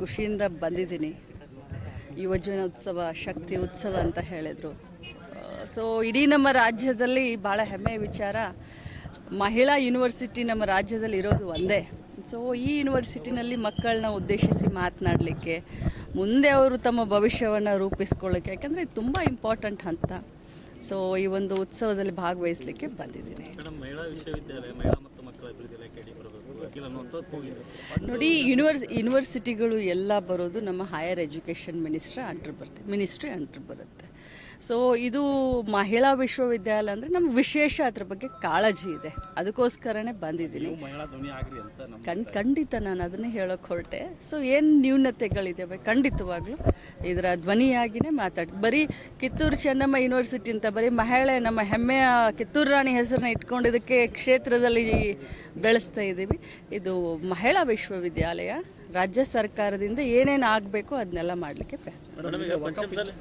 ಖುಷಿಯಿಂದ ಬಂದಿದ್ದೀನಿ. ಯುವಜನ ಉತ್ಸವ, ಶಕ್ತಿ ಉತ್ಸವ ಅಂತ ಹೇಳಿದರು. ಸೊ ಇಡೀ ನಮ್ಮ ರಾಜ್ಯದಲ್ಲಿ ಭಾಳ ಹೆಮ್ಮೆಯ ವಿಚಾರ, ಮಹಿಳಾ ಯೂನಿವರ್ಸಿಟಿ ನಮ್ಮ ರಾಜ್ಯದಲ್ಲಿ ಇರೋದು ಒಂದೇ. ಸೊ ಈ ಯೂನಿವರ್ಸಿಟಿನಲ್ಲಿ ಮಕ್ಕಳನ್ನ ಉದ್ದೇಶಿಸಿ ಮಾತನಾಡಲಿಕ್ಕೆ, ಮುಂದೆ ಅವರು ತಮ್ಮ ಭವಿಷ್ಯವನ್ನು ರೂಪಿಸ್ಕೊಳ್ಳೋಕ್ಕೆ, ಯಾಕಂದರೆ ತುಂಬ ಇಂಪಾರ್ಟೆಂಟ್ ಅಂತ. ಸೊ ಈ ಒಂದು ಉತ್ಸವದಲ್ಲಿ ಭಾಗವಹಿಸಲಿಕ್ಕೆ ಬಂದಿದ್ದೀನಿ. ನೋಡಿ ಯೂನಿವರ್ಸ್ ಯೂನಿವರ್ಸಿಟಿಗಳು ಎಲ್ಲ ಬರೋದು ನಮ್ಮ ಹೈಯರ್ ಎಜುಕೇಷನ್ ಮಿನಿಸ್ಟ್ರ್ ಅಂಡ್ರ್ ಬರುತ್ತೆ ಮಿನಿಸ್ಟ್ರಿ ಅಂಡ್ರ್ ಬರುತ್ತೆ. ಸೊ ಇದು ಮಹಿಳಾ ವಿಶ್ವವಿದ್ಯಾಲಯ ಅಂದರೆ ನಮ್ಗೆ ವಿಶೇಷ ಅದ್ರ ಬಗ್ಗೆ ಕಾಳಜಿ ಇದೆ. ಅದಕ್ಕೋಸ್ಕರನೇ ಬಂದಿದ್ದೀನಿ. ನಮ್ಮ ಖಂಡಿತ ನಾನು ಅದನ್ನೇ ಹೇಳೋಕೆ ಹೊರಟೆ. ಸೊ ಏನು ನ್ಯೂನತೆಗಳಿದ್ದಾವೆ ಖಂಡಿತವಾಗ್ಲೂ ಇದರ ಧ್ವನಿಯಾಗಿಯೇ ಮಾತಾಡಿ ಬರೀ ಕಿತ್ತೂರು ಚೆನ್ನಮ್ಮ ಯೂನಿವರ್ಸಿಟಿ ಅಂತ ಬರೀ ಮಹಿಳೆ ನಮ್ಮ ಹೆಮ್ಮೆಯ ಕಿತ್ತೂರು ರಾಣಿ ಹೆಸರನ್ನ ಇಟ್ಕೊಂಡಿದ್ದಕ್ಕೆ ಕ್ಷೇತ್ರದಲ್ಲಿ ಬೆಳೆಸ್ತಾ ಇದ್ದೀವಿ ಇದು ಮಹಿಳಾ ವಿಶ್ವವಿದ್ಯಾಲಯ. ರಾಜ್ಯ ಸರ್ಕಾರದಿಂದ ಏನೇನು ಆಗಬೇಕು ಅದನ್ನೆಲ್ಲ ಮಾಡಲಿಕ್ಕೆ ಪ್ರಯತ್ನ.